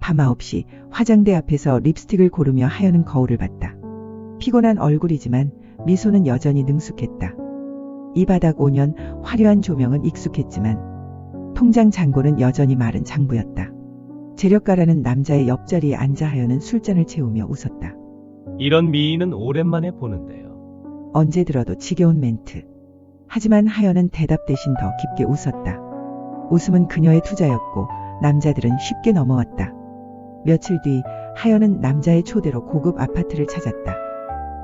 밤 9시 화장대 앞에서 립스틱을 고르며 하연은 거울을 봤다. 피곤한 얼굴이지만 미소는 여전히 능숙했다. 이 바닥 5년 화려한 조명은 익숙했지만 통장 잔고는 여전히 마른 장부였다. 재력가라는 남자의 옆자리에 앉아 하연은 술잔을 채우며 웃었다. 이런 미인은 오랜만에 보는데요. 언제 들어도 지겨운 멘트. 하지만 하연은 대답 대신 더 깊게 웃었다. 웃음은 그녀의 투자였고 남자들은 쉽게 넘어왔다. 며칠 뒤 하연은 남자의 초대로 고급 아파트를 찾았다.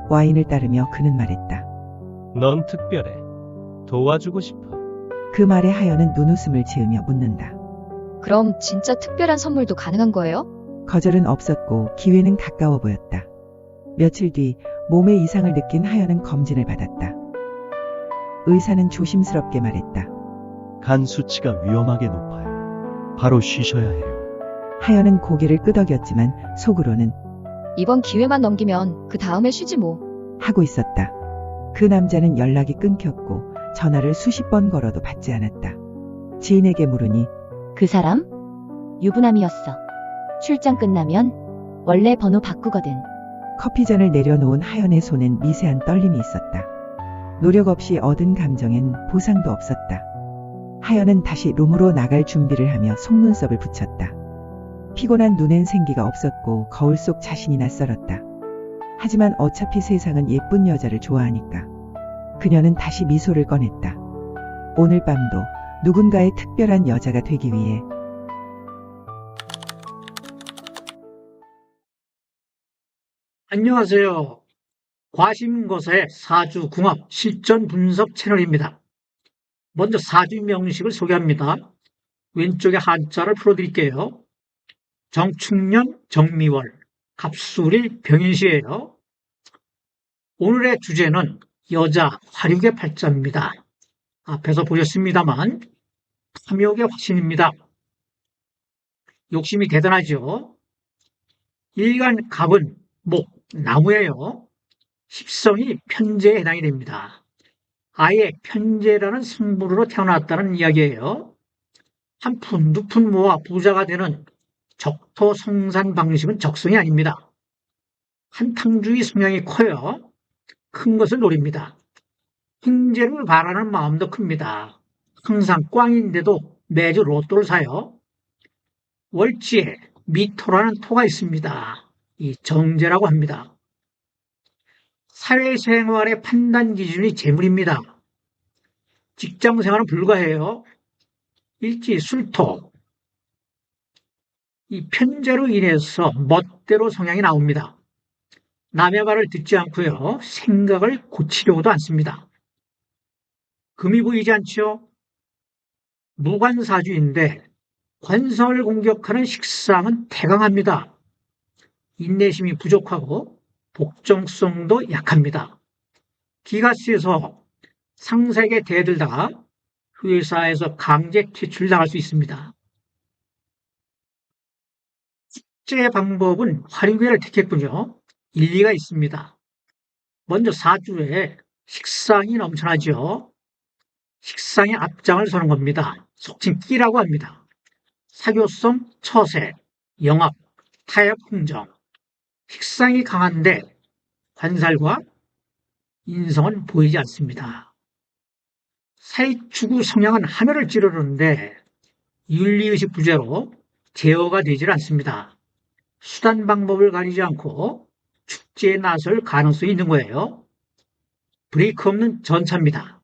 와인을 따르며 그는 말했다. 넌 특별해. 도와주고 싶어. 그 말에 하연은 눈웃음을 지으며 묻는다. 그럼 진짜 특별한 선물도 가능한 거예요? 거절은 없었고 기회는 가까워 보였다. 며칠 뒤 몸에 이상을 느낀 하연은 검진을 받았다. 의사는 조심스럽게 말했다. 간 수치가 위험하게 높아요. 바로 쉬셔야 해요. 하연은 고개를 끄덕였지만 속으로는 이번 기회만 넘기면 그 다음에 쉬지 뭐. 하고 있었다. 그 남자는 연락이 끊겼고 전화를 수십 번 걸어도 받지 않았다. 지인에게 물으니 그 사람? 유부남이었어. 출장 끝나면 원래 번호 바꾸거든. 커피잔을 내려놓은 하연의 손엔 미세한 떨림이 있었다. 노력 없이 얻은 감정엔 보상도 없었다. 하연은 다시 룸으로 나갈 준비를 하며 속눈썹을 붙였다. 피곤한 눈엔 생기가 없었고 거울 속 자신이 낯설었다. 하지만 어차피 세상은 예쁜 여자를 좋아하니까. 그녀는 다시 미소를 꺼냈다. 오늘 밤도 누군가의 특별한 여자가 되기 위해 안녕하세요. 과심고사의 사주궁합 실전 분석 채널입니다. 먼저 사주 명식을 소개합니다. 왼쪽에 한자를 풀어드릴게요. 정축년, 정미월, 갑술일, 병인시예요. 오늘의 주제는 여자 화륙의 팔자입니다. 앞에서 보셨습니다만 탐욕의 화신입니다. 욕심이 대단하죠. 일간 갑은 목, 나무예요. 십성이 편제에 해당이 됩니다. 아예 편제라는 성분으로 태어났다는 이야기예요. 한 푼, 두 푼 모아 부자가 되는 적토 성산 방식은 적성이 아닙니다. 한탕주의 성향이 커요. 큰 것을 노립니다. 행제를 바라는 마음도 큽니다. 항상 꽝인데도 매주 로또를 사요. 월지에 미토라는 토가 있습니다. 이 정제라고 합니다. 사회생활의 판단 기준이 재물입니다. 직장생활은 불가해요. 일지 술토. 이 편제로 인해서 멋대로 성향이 나옵니다. 남의 말을 듣지 않고요. 생각을 고치려고도 않습니다. 금이 보이지 않죠? 무관사주인데 관성을 공격하는 식상은 태강합니다. 인내심이 부족하고 복정성도 약합니다. 기가 세서 상세에게 대들다가 회사에서 강제 퇴출당할 수 있습니다. 숙제 방법은 화류계를 택했군요. 일리가 있습니다. 먼저 사주에 식상이 넘쳐나죠. 식상의 앞장을 서는 겁니다. 속칭 끼라고 합니다. 사교성, 처세, 영합, 타협, 흥정. 식상이 강한데 관살과 인성은 보이지 않습니다. 사이추구 성향은 하늘을 찌르는데 윤리의식 부재로 제어가 되질 않습니다. 수단 방법을 가리지 않고 축제에 나설 가능성이 있는 거예요. 브레이크 없는 전차입니다.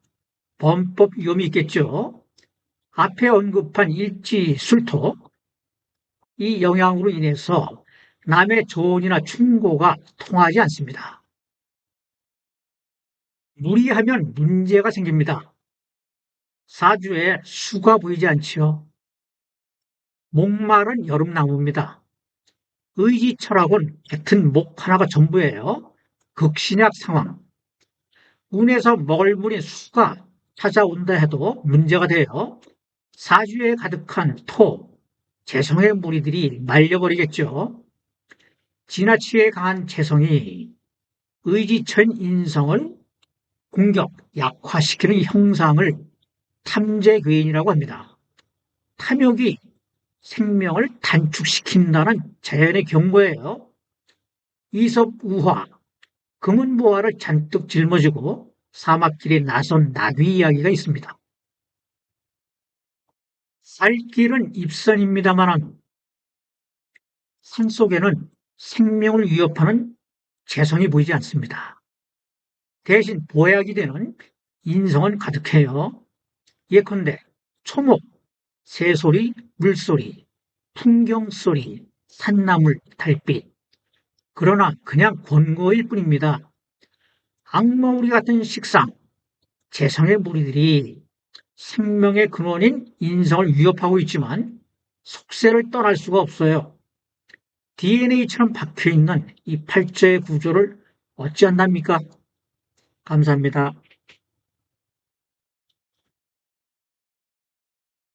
범법 위험이 있겠죠. 앞에 언급한 일지 술토 이 영향으로 인해서 남의 조언이나 충고가 통하지 않습니다. 무리하면 문제가 생깁니다. 사주에 수가 보이지 않지요. 목마른 여름나무입니다. 의지 철학은 같은 목 하나가 전부예요. 극신약 상황. 운에서 먹을 물인 수가 찾아온다 해도 문제가 돼요. 사주에 가득한 토, 재성의 무리들이 말려버리겠죠. 지나치게 강한 재성이 의지천 인성을 공격, 약화시키는 형상을 탐재괴인이라고 합니다. 탐욕이 생명을 단축시킨다는 자연의 경고예요. 이섭 우화, 금은 보화를 잔뜩 짊어지고 사막길에 나선 나귀 이야기가 있습니다. 살 길은 입선입니다만 산 속에는 생명을 위협하는 재성이 보이지 않습니다. 대신 보약이 되는 인성은 가득해요. 예컨대 초목, 새소리, 물소리, 풍경소리, 산나물, 달빛. 그러나 그냥 권고일 뿐입니다. 악마우리 같은 식상, 재성의 무리들이 생명의 근원인 인성을 위협하고 있지만 속세를 떠날 수가 없어요. DNA처럼 박혀있는 이 팔자의 구조를 어찌한답니까? 감사합니다.